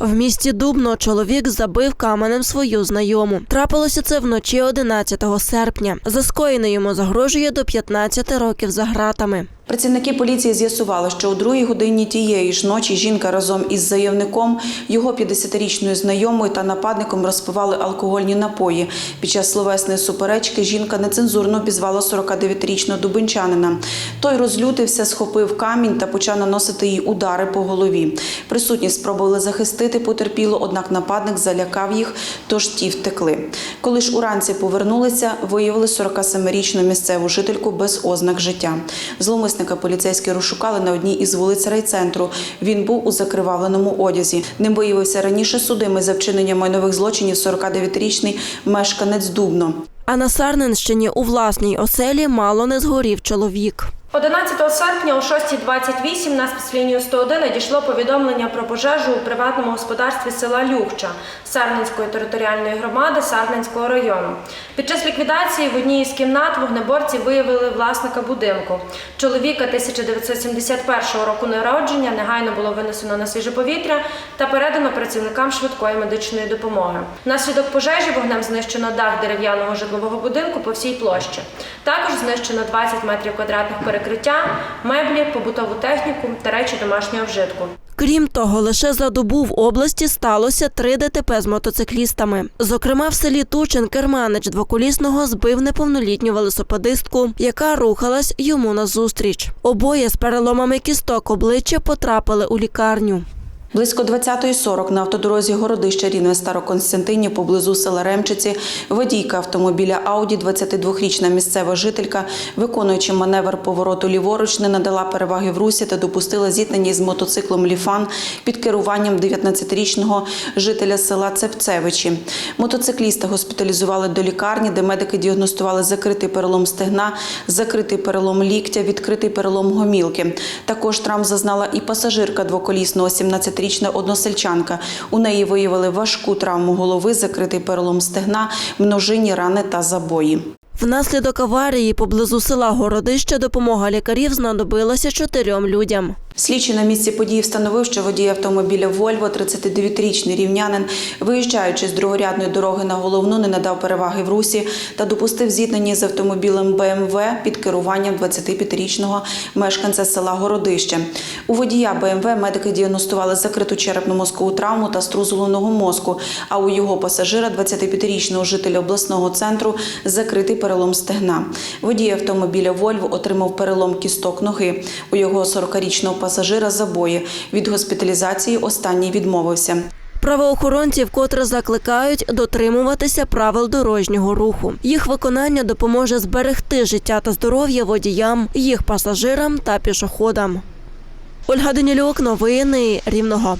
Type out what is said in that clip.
В місті Дубно чоловік забив каменем свою знайому. Трапилося це вночі 11 серпня. За скоєне йому загрожує до 15 років за ґратами. Працівники поліції з'ясували, що у другій годині тієї ж ночі жінка разом із заявником, його 50-річною знайомою та нападником розпивали алкогольні напої. Під час словесної суперечки жінка нецензурно обізвала 49-річного дубинчанина. Той розлютився, схопив камінь та почав наносити їй удари по голові. Присутні спробували захистити потерпілу, однак нападник залякав їх, тож ті втекли. Коли ж уранці повернулися, виявили 47-річну місцеву жительку без ознак життя. Зловмисника поліцейські розшукали на одній із вулиць райцентру. Він був у закривавленому одязі. Ним виявився раніше судимий за вчинення майнових злочинів 49-річний мешканець Дубно. А на Сарненщині у власній оселі мало не згорів чоловік. 11 серпня о 6.28 на спецлінію 101 надійшло повідомлення про пожежу у приватному господарстві села Люхча Сарненської територіальної громади Сарненського району. Під час ліквідації в одній із кімнат вогнеборці виявили власника будинку. Чоловіка 1971 року народження негайно було винесено на свіже повітря та передано працівникам швидкої медичної допомоги. Внаслідок пожежі вогнем знищено дах дерев'яного житлового будинку по всій площі. Також знищено 20 метрів квадратних перекриття, меблі, побутову техніку та речі домашнього вжитку. Крім того, лише за добу в області сталося три ДТП з мотоциклістами. Зокрема, в селі Тучин керманич двоколісного збив неповнолітню велосипедистку, яка рухалась йому назустріч. Обоє з переломами кісток обличчя потрапили у лікарню. Близько 20.40 на автодорозі городища Рівне Староконстантинів поблизу села Ремчиці водійка автомобіля Ауді, 22-річна місцева жителька, виконуючи маневр повороту ліворуч, не надала переваги в русі та допустила зіткнення з мотоциклом Ліфан під керуванням 19-річного жителя села Цепцевичі. Мотоцикліста госпіталізували до лікарні, де медики діагностували закритий перелом стегна, закритий перелом ліктя, відкритий перелом гомілки. Також травм зазнала і пасажирка двоколісного 17-річна односельчанка. У неї виявили важку травму голови, закритий перелом стегна, множинні рани та забої. Внаслідок аварії поблизу села Городище допомога лікарів знадобилася чотирьом людям. Слідчий на місці події встановив, що водій автомобіля Вольво, 39-річний рівнянин, виїжджаючи з другорядної дороги на головну, не надав переваги в русі та допустив зіткнення з автомобілем БМВ під керуванням 25-річного мешканця села Городище. У водія БМВ медики діагностували закриту черепно-мозкову травму та струс головного мозку. А у його пасажира, 25-річного жителя обласного центру, закритий перелом стегна. Водій автомобіля Вольво отримав перелом кісток ноги. У його 40-річного пасажира забої. Від госпіталізації останній відмовився. Правоохоронці вкотре закликають дотримуватися правил дорожнього руху. Їх виконання допоможе зберегти життя та здоров'я водіям, їх пасажирам та пішоходам. Ольга Данілюк, новини Рівного.